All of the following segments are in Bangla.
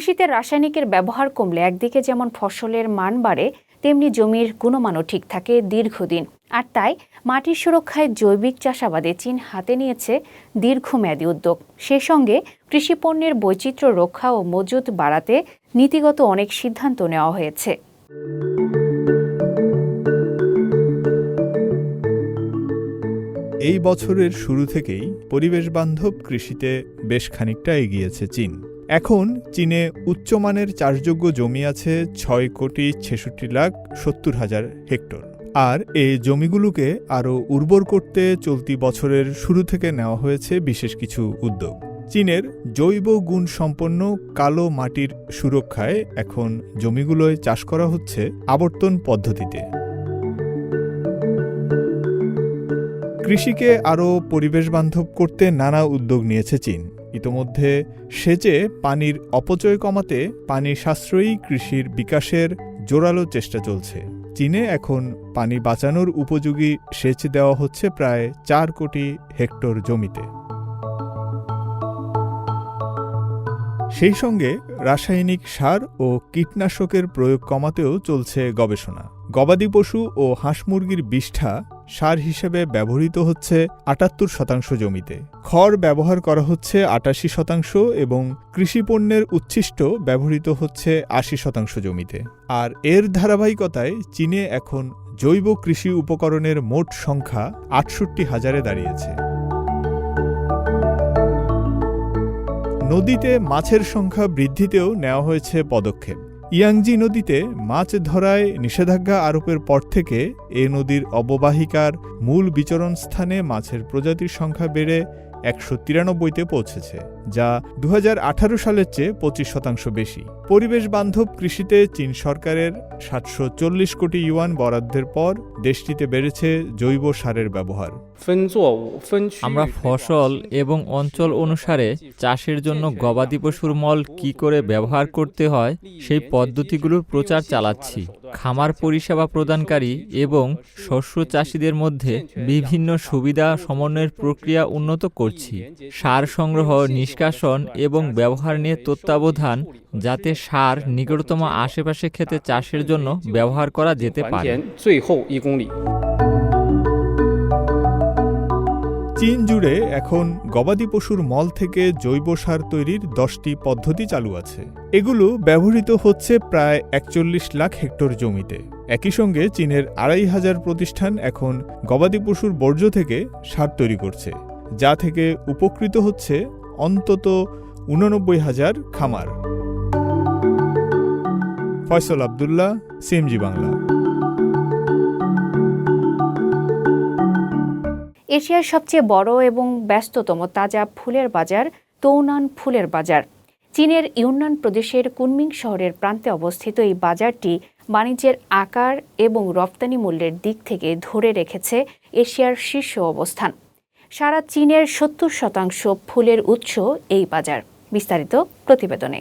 কৃষিতে রাসায়নিকের ব্যবহার কমলে একদিকে যেমন ফসলের মান বাড়ে, তেমনি জমির গুণমানও ঠিক থাকে দীর্ঘদিন। আর তাই মাটির সুরক্ষায় জৈবিক চাষাবাদে চীন হাতে নিয়েছে দীর্ঘমেয়াদী উদ্যোগ। সে সঙ্গে কৃষি পণ্যের বৈচিত্র্য রক্ষা ও মজুত বাড়াতে নীতিগত অনেক সিদ্ধান্ত নেওয়া হয়েছে। এই বছরের শুরু থেকেই পরিবেশ বান্ধব কৃষিতে বেশ খানিকটা এগিয়েছে চীন। এখন চীনে উচ্চমানের চাষযোগ্য জমি আছে ছয় কোটি ছেষট্টি লাখ সত্তর হাজার হেক্টর। আর এই জমিগুলোকে আরও উর্বর করতে চলতি বছরের শুরু থেকে নেওয়া হয়েছে বিশেষ কিছু উদ্যোগ। চীনের জৈব গুণ সম্পন্ন কালো মাটির সুরক্ষায় এখন জমিগুলোয় চাষ করা হচ্ছে আবর্তন পদ্ধতিতে। কৃষিকে আরও পরিবেশবান্ধব করতে নানা উদ্যোগ নিয়েছে চীন। ইতোমধ্যে সেচে পানির অপচয় কমাতে পানি সাশ্রয়ী কৃষির বিকাশের জোরালো চেষ্টা চলছে। চীনে এখন পানি বাঁচানোর উপযোগী সেচ দেওয়া হচ্ছে প্রায় চার কোটি হেক্টর জমিতে। সেই সঙ্গে রাসায়নিক সার ও কীটনাশকের প্রয়োগ কমাতেও চলছে গবেষণা। গবাদি পশু ও হাঁস মুরগির বিষ্ঠা সার হিসেবে ব্যবহৃত হচ্ছে আটাত্তর শতাংশ জমিতে। খড় ব্যবহার করা হচ্ছে আটাশি শতাংশ এবং কৃষিপণ্যের উচ্ছিষ্ট ব্যবহৃত হচ্ছে আশি শতাংশ জমিতে। আর এর ধারাবাহিকতায় চীনে এখন জৈব কৃষি উপকরণের মোট সংখ্যা আটষট্টি হাজারে দাঁড়িয়েছে। নদীতে মাছের সংখ্যা বৃদ্ধিতেও নেওয়া হয়েছে পদক্ষেপ। ইয়াংজি নদীতে মাছ ধরায় নিষেধাজ্ঞা আরোপের পর থেকে এ নদীর অববাহিকার মূল বিচরণ স্থানে মাছের প্রজাতির সংখ্যা বেড়ে একশো তিরানব্বইতে পৌঁছেছে, যা দু হাজার আঠারো সালের চেয়ে পঁচিশ শতাংশ বেশি। পরিবেশ বান্ধব কৃষিতে চীন সরকারের সাতশো চল্লিশ কোটি ইউয়ান বরাদ্দের পর দেশটিতে বেড়েছে জৈব সারের ব্যবহার। আমরা ফসল এবং অঞ্চল অনুসারে চাষের জন্য গবাদি পশুর মল কি করে ব্যবহার করতে হয় সেই পদ্ধতিগুলোর প্রচার চালাচ্ছি। খামার পরিষেবা প্রদানকারী এবং শস্য চাষিদের মধ্যে বিভিন্ন সুবিধা সমন্বয়ের প্রক্রিয়া উন্নত করছি। সার সংগ্রহ নিষ্কাশন এবং ব্যবহার নিয়ে তত্ত্বাবধান যাতে সার নিকটতম আশেপাশে খেতে চাষের জন্য ব্যবহার করা যেতে পারে। চীন জুড়ে এখন গবাদি পশুর মল থেকে জৈব সার তৈরির দশটি পদ্ধতি চালু আছে। এগুলো ব্যবহৃত হচ্ছে প্রায় একচল্লিশ লাখ হেক্টর জমিতে। একই সঙ্গে চীনের আড়াই হাজার প্রতিষ্ঠান এখন গবাদি পশুর বর্জ্য থেকে সার তৈরি করছে, যা থেকে উপকৃত হচ্ছে অন্তত উননব্বই হাজার খামার। ফয়সল আবদুল্লাহ, সিএমজি বাংলা। এশিয়ার সবচেয়ে বড় এবং ব্যস্ততম তাজা ফুলের বাজার তৌনান ফুলের বাজার। চীনের ইউনান প্রদেশের কুনমিং শহরের প্রান্তে অবস্থিত এই বাজারটি বাণিজ্যের আকার এবং রপ্তানি মূল্যের দিক থেকে ধরে রেখেছে এশিয়ার শীর্ষ অবস্থান। সারা চীনের সত্তর শতাংশ ফুলের উৎস এই বাজার। বিস্তারিত প্রতিবেদনে।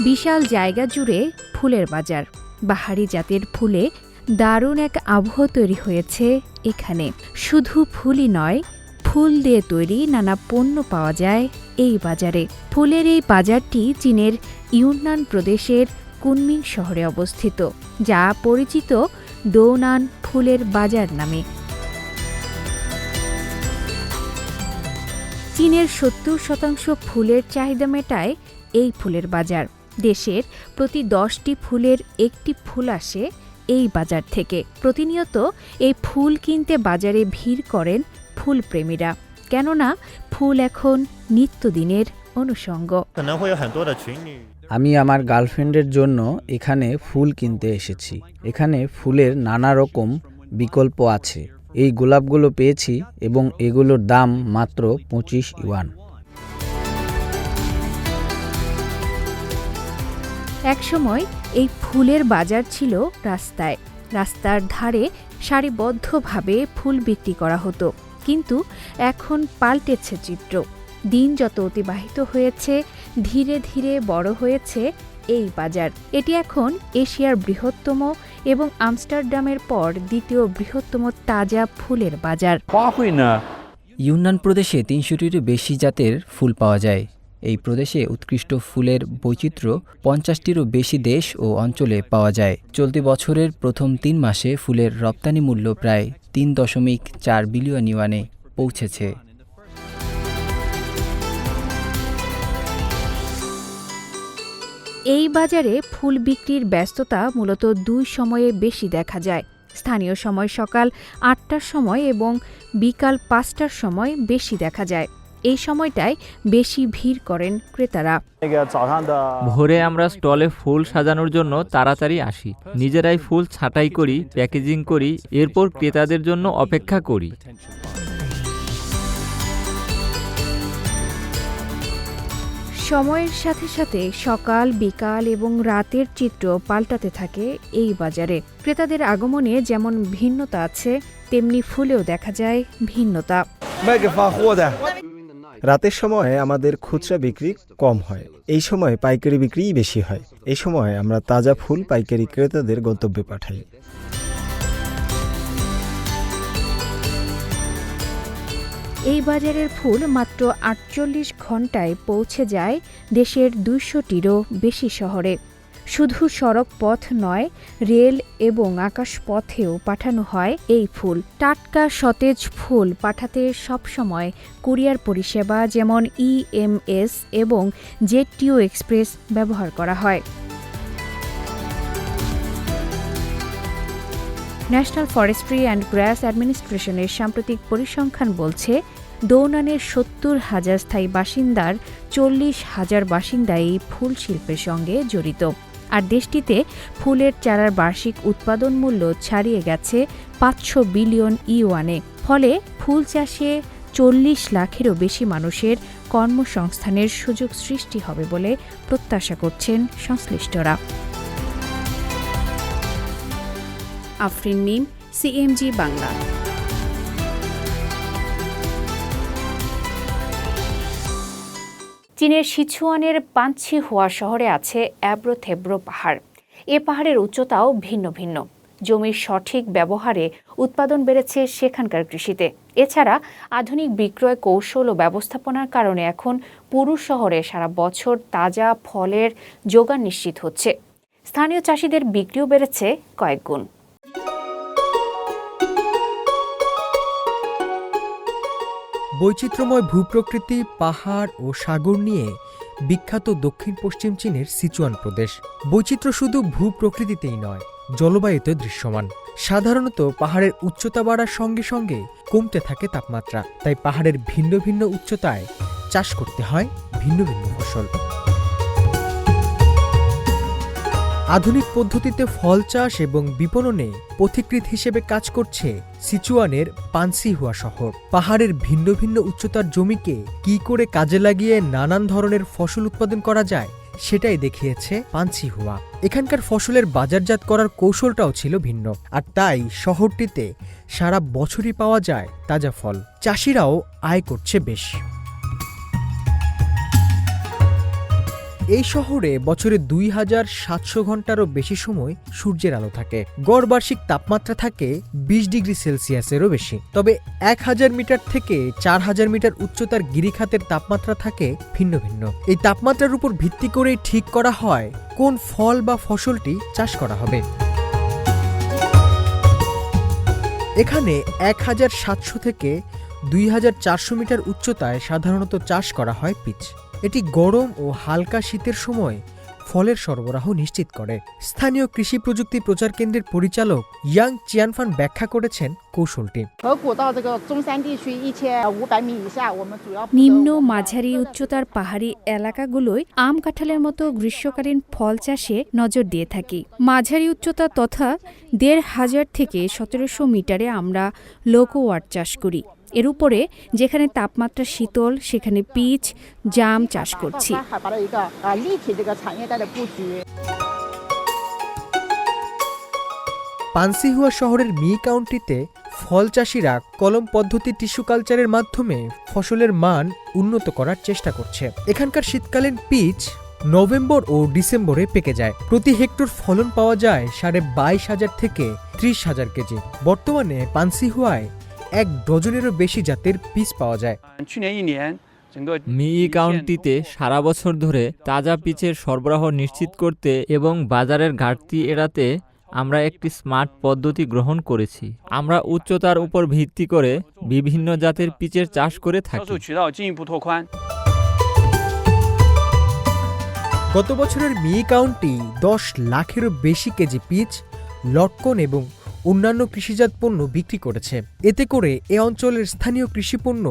বিশাল জায়গা জুড়ে ফুলের বাজার। বাহারি জাতের ফুলে দারুণ এক আবহ তৈরি হয়েছে এখানে। শুধু ফুলই নয়, ফুল দিয়ে তৈরি নানা পণ্য পাওয়া যায় এই বাজারে। ফুলের এই বাজারটি চীনের ইউনান প্রদেশের কুনমিং শহরে অবস্থিত, যা পরিচিত দৌনান ফুলের বাজার নামে। চীনের সত্তর শতাংশ ফুলের চাহিদা মেটায় এই ফুলের বাজার। দেশের প্রতি দশটি ফুলের একটি ফুল আসে এই বাজার থেকে। প্রতিনিয়ত এই ফুল কিনতে বাজারে ভিড় করেন ফুলপ্রেমীরা। কেননা ফুল এখন নিত্যদিনের অনুষঙ্গ। আমি আমার গার্লফ্রেন্ডের জন্য এখানে ফুল কিনতে এসেছি। এখানে ফুলের নানা রকম বিকল্প আছে। এই গোলাপগুলো পেয়েছি এবং এগুলোর দাম মাত্র পঁচিশ ইউয়ান। একসময় এই ফুলের বাজার ছিল রাস্তায়। রাস্তার ধারে সারিবদ্ধভাবে ফুল বিক্রি করা হতো। কিন্তু এখন পাল্টেছে চিত্র। দিন যত অতিবাহিত হয়েছে ধীরে ধীরে বড় হয়েছে এই বাজার। এটি এখন এশিয়ার বৃহত্তম এবং আমস্টারডামের পর দ্বিতীয় বৃহত্তম তাজা ফুলের বাজার। ইউনান প্রদেশে তিনশোটিরও বেশি জাতের ফুল পাওয়া যায়। এই প্রদেশে উৎকৃষ্ট ফুলের বৈচিত্র্য পঞ্চাশটিরও বেশি দেশ ও অঞ্চলে পাওয়া যায়। চলতি বছরের প্রথম তিন মাসে ফুলের রপ্তানি মূল্য প্রায় তিন দশমিক চার বিলিয়ন ইউয়ানে পৌঁছেছে। এই বাজারে ফুল বিক্রির ব্যস্ততা মূলত দুই সময়ে বেশি দেখা যায়। স্থানীয় সময় সকাল আটটার সময় এবং বিকাল পাঁচটার সময় বেশি দেখা যায়। এই সময়টায় বেশি ভিড় করেন ক্রেতারা। ভোরে আমরা স্টলে ফুল সাজানোর জন্য তাড়াতাড়ি আসি। নিজেরাই ফুল ছাঁটাই করি প্যাকেজিং করি এরপর ক্রেতাদের জন্য অপেক্ষা করি। সময়ের সাথে সাথে সকাল বিকাল এবং রাতের চিত্র পাল্টাতে থাকে এই বাজারে। ক্রেতাদের আগমনে যেমন ভিন্নতা আছে তেমনি ফুলেও দেখা যায় ভিন্নতা। রাতের সময় আমাদের খুচরা বিক্রি কম হয়। এই সময় পাইকারি বিক্রিই বেশি হয়। এই সময় আমরা তাজা ফুল পাইকারি ক্রেতাদের গন্তব্যে পাঠাই। এই বাজারের ফুল মাত্র আটচল্লিশ ঘন্টায় পৌঁছে যায় দেশের দুইশোটিরও বেশি শহরে। শুধু সড়ক পথ নয়, রেল এবং আকাশ পথেও পাঠানো হয় এই ফুল। টাটকা সতেজ ফুল পাঠাতে সবসময় কুরিয়ার পরিষেবা যেমন ইএমএস এবং জেটিও এক্সপ্রেস ব্যবহার করা হয়। ন্যাশনাল ফরেস্ট্রি অ্যান্ড গ্রাস অ্যাডমিনিস্ট্রেশনের সাম্প্রতিক পরিসংখ্যান বলছে দৌনানের সত্তর হাজার স্থায়ী বাসিন্দার চল্লিশ হাজার বাসিন্দা এই ফুল শিল্পের সঙ্গে জড়িত। আর দেশটিতে ফুলের চারার বার্ষিক উৎপাদন মূল্য ছাড়িয়ে গেছে পাঁচশো বিলিয়ন ইউয়ানে। ফলে ফুল চাষে চল্লিশ লাখেরও বেশি মানুষের কর্মসংস্থানের সুযোগ সৃষ্টি হবে বলে প্রত্যাশা করছেন সংশ্লিষ্টরা। আফরিন মিম, সিএমজি বাংলা। চীনের সিচুয়ানের পাঞ্চি হোয়া শহরে আছে অ্যাব্রো থেব্রো পাহাড়। এ পাহাড়ের উচ্চতাও ভিন্ন ভিন্ন। জমির সঠিক ব্যবহারে উৎপাদন বেড়েছে সেখানকার কৃষিতে। এছাড়া আধুনিক বিক্রয় কৌশল ও ব্যবস্থাপনার কারণে এখন পুরু শহরে সারা বছর তাজা ফলের যোগান নিশ্চিত হচ্ছে। স্থানীয় চাষিদের বিক্রিও বেড়েছে কয়েক গুণ। বৈচিত্র্যময় ভূপ্রকৃতি, পাহাড় ও সাগর নিয়ে বিখ্যাত দক্ষিণ পশ্চিম চীনের সিচুয়ান প্রদেশ। বৈচিত্র্য শুধু ভূপ্রকৃতিতেই নয় জলবায়ুতে দৃশ্যমান। সাধারণত পাহাড়ের উচ্চতা বাড়ার সঙ্গে সঙ্গে কমতে থাকে তাপমাত্রা। তাই পাহাড়ের ভিন্ন ভিন্ন উচ্চতায় চাষ করতে হয় ভিন্ন ভিন্ন ফসল। আধুনিক পদ্ধতিতে ফল চাষ এবং বিপণনে পথিকৃৎ হিসেবে কাজ করছে সিচুয়ানের পানসিহুয়া শহর। পাহাড়ের ভিন্ন ভিন্ন উচ্চতার জমিকে কি করে কাজে লাগিয়ে নানান ধরনের ফসল উৎপাদন করা যায়, সেটাই দেখিয়েছে পানসিহুয়া। এখানকার ফসলের বাজারজাত করার কৌশলটাও ছিল ভিন্ন, আর তাই শহরটিতে সারা বছরই পাওয়া যায় তাজা ফল। চাষিরাও আয় করছে বেশ। এই শহরে বছরে দুই হাজার সাতশো ঘন্টারও বেশি সময় সূর্যের আলো থাকে। গড় বার্ষিক তাপমাত্রা থাকে বিশ ডিগ্রি সেলসিয়াসেরও বেশি। তবে এক হাজার মিটার থেকে চার হাজার মিটার উচ্চতার গিরিখাতের তাপমাত্রা থাকে ভিন্ন ভিন্ন। এই তাপমাত্রার উপর ভিত্তি করেই ঠিক করা হয় কোন ফল বা ফসলটি চাষ করা হবে। এখানে এক হাজার সাতশো থেকে দুই হাজার চারশো মিটার উচ্চতায় সাধারণত চাষ করা হয় পিচ। এটি গরম ও হালকা শীতের সময় ফলের সরবরাহ নিশ্চিত করে। স্থানীয় কৃষি প্রযুক্তি প্রচার কেন্দ্রের পরিচালক ইয়াং চিয়ানফান ব্যাখ্যা করেছেন কৌশলটি। নিম্ন মাঝারি উচ্চতার পাহাড়ি এলাকাগুলোয় আম কাঁঠালের মতো গ্রীষ্মকালীন ফল চাষে নজর দিয়ে থাকি। মাঝারি উচ্চতা তথা দেড় হাজার থেকে সতেরোশো মিটারে আমরা লোকোওয়াট চাষ করি। এর উপরে যেখানে তাপমাত্রা শীতল, সেখানে পিচ, জাম চাষ করছি। পানসিহুয়া শহরের মি কাউন্টিতে ফল চাষিরা কলম পদ্ধতি টিস্যু কালচারের মাধ্যমে ফসলের মান উন্নত করার চেষ্টা করছে। এখানকার শীতকালীন পিচ নভেম্বর ও ডিসেম্বরে পেকে যায়। প্রতি হেক্টর ফলন পাওয়া যায় সাড়ে বাইশ হাজার থেকে ত্রিশ হাজার কেজি। বর্তমানে পানসিহুয়ায় এক ডজনেরও বেশি জাতের পিস পাওয়া যায়। মি কাউন্টিতে সারা বছর ধরে তাজা পিচের সরবরাহ নিশ্চিত করতে এবং বাজারের ঘাটতি এড়াতে আমরা একটি স্মার্ট পদ্ধতি গ্রহণ করেছি। আমরা উচ্চতার উপর ভিত্তি করে বিভিন্ন জাতের পিচের চাষ করে থাকি। গত বছরের মি কাউন্টি দশ লাখেরও বেশি কেজি পিচ লটকন এবং অন্যান্য কৃষিজাত পণ্য বিক্রি করেছে। এতে করে এ অঞ্চলের স্থানীয় কৃষিপণ্য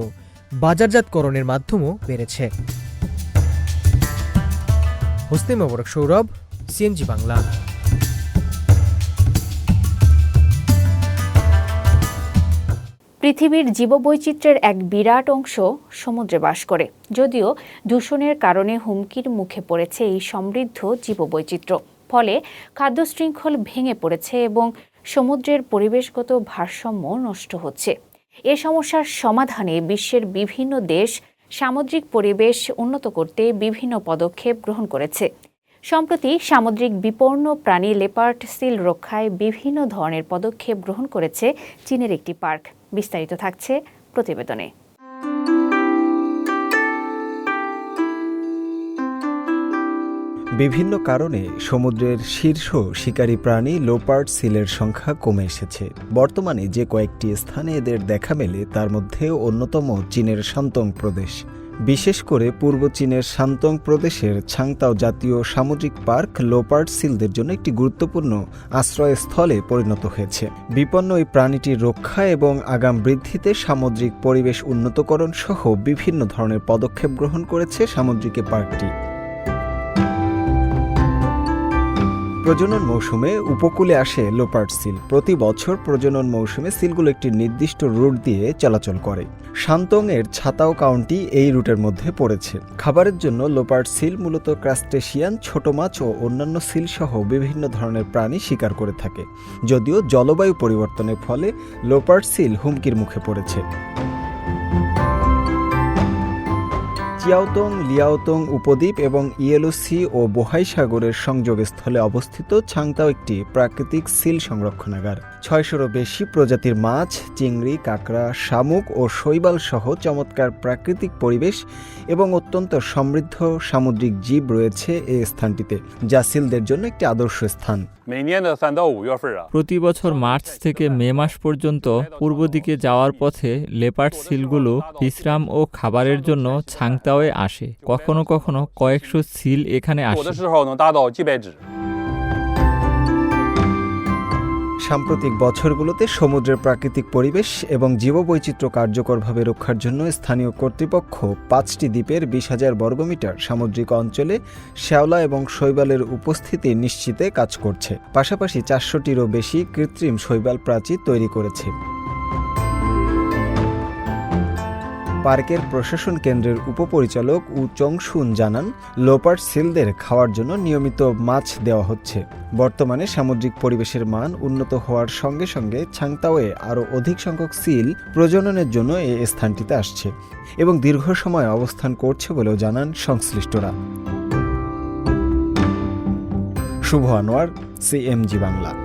বাজারজাতকরণের মাধ্যমও বেড়েছে। হোসনে মোবারক সৌরভ, সিএনজি বাংলা। পৃথিবীর জীববৈচিত্র্যের এক বিরাট অংশ সমুদ্রে বাস করে, যদিও দূষণের কারণে হুমকির মুখে পড়েছে এই সমৃদ্ধ জীববৈচিত্র্য। ফলে খাদ্য শৃঙ্খল ভেঙে পড়েছে এবং সমুদ্রের পরিবেশগত ভারসাম্য নষ্ট হচ্ছে। এ সমস্যার সমাধানে বিশ্বের বিভিন্ন দেশ সামুদ্রিক পরিবেশ উন্নত করতে বিভিন্ন পদক্ষেপ গ্রহণ করেছে। সম্প্রতি সামুদ্রিক বিপন্ন প্রাণী লেপার্ড সিল রক্ষায় বিভিন্ন ধরনের পদক্ষেপ গ্রহণ করেছে চীনের একটি পার্ক। বিস্তারিত থাকছে প্রতিবেদনে। বিভিন্ন কারণে সমুদ্রের শীর্ষ শিকারী প্রাণী লোপার্ড সিলের সংখ্যা কমে এসেছে। বর্তমানে যে কয়েকটি স্থানে এদের দেখা মেলে, তার মধ্যে অন্যতম চীনের শান্তং প্রদেশ। বিশেষ করে পূর্ব চীনের শান্তং প্রদেশের ছাংতাও জাতীয় সামুদ্রিক পার্ক লোপার্ড সিলদের জন্য একটি গুরুত্বপূর্ণ আশ্রয়স্থলে পরিণত হয়েছে। বিপন্ন এই প্রাণীটির রক্ষা এবং আগাম বৃদ্ধিতে সামুদ্রিক পরিবেশ উন্নতকরণ সহ বিভিন্ন ধরনের পদক্ষেপ গ্রহণ করেছে সামুদ্রিক পার্কটি। প্রজনন মৌসুমে উপকূলে আসে লোপার্ড সিল। প্রতি বছর প্রজনন মৌসুমে সিলগুলো একটি নির্দিষ্ট রুট দিয়ে চলাচল করে। শান্তং এর ছাতাও কাউন্টি এই রুটের মধ্যে পড়েছে। খাবারের জন্য লোপার্ড সিল মূলত ক্রাস্টেশিয়ান, ছোট মাছ ও অন্যান্য সিল সহ বিভিন্ন ধরনের প্রাণী শিকার করে থাকে। যদিও জলবায়ু পরিবর্তনের ফলে লোপার্ড সিল হুমকির মুখে পড়েছে। চিয়াওতং লিয়াওতং উপদ্বীপ এবং ইয়েলুসি ও বোহাই সাগরের সংযোগস্থলে অবস্থিত ছাংতাও একটি প্রাকৃতিক সিল সংরক্ষণাগার। ছয়শোরও বেশি প্রজাতির মাছ, চিংড়ি, কাঁকড়া, শামুক ও শৈবাল সহ চমৎকার প্রাকৃতিক পরিবেশ এবং অত্যন্ত সমৃদ্ধ সামুদ্রিক জীব রয়েছে এই স্থানটিতে, যা সিলদের জন্য একটি আদর্শ স্থান। প্রতি বছর মার্চ থেকে মে মাস পর্যন্ত পূর্ব দিকে যাওয়ার পথে লেপার্ড সিলগুলো বিশ্রাম ও খাবারের জন্য ছাংতাও ম্যাকাওয়ে আসে। কখনো কখনো কয়েকশো সিল এখানে আসে। সাম্প্রতিক বছরগুলোতে সমুদ্রের প্রাকৃতিক পরিবেশ এবং জীববৈচিত্র্য কার্যকরভাবে রক্ষার জন্য স্থানীয় কর্তৃপক্ষ পাঁচটি দ্বীপের বিশ হাজার বর্গমিটার সামুদ্রিক অঞ্চলে শ্যাওলা এবং শৈবালের উপস্থিতি নিশ্চিতে কাজ করছে। পাশাপাশি চারশোটিরও বেশি কৃত্রিম শৈবাল প্রাচীর তৈরি করেছে। পার্কের প্রশাসন কেন্দ্রের উপপরিচালক উ চংশুন জানান লোপার সিলদের খাওয়ার জন্য নিয়মিত মাছ দেওয়া হচ্ছে। বর্তমানে সামুদ্রিক পরিবেশের মান উন্নত হওয়ার সঙ্গে সঙ্গে ছাংতাওয়ে আরও অধিক সংখ্যক সিল প্রজননের জন্য এই স্থানটিতে আসছে এবং দীর্ঘ সময় অবস্থান করছে বলেও জানান সংশ্লিষ্টরা। শুভ আনোয়ার, সিএমজি বাংলা।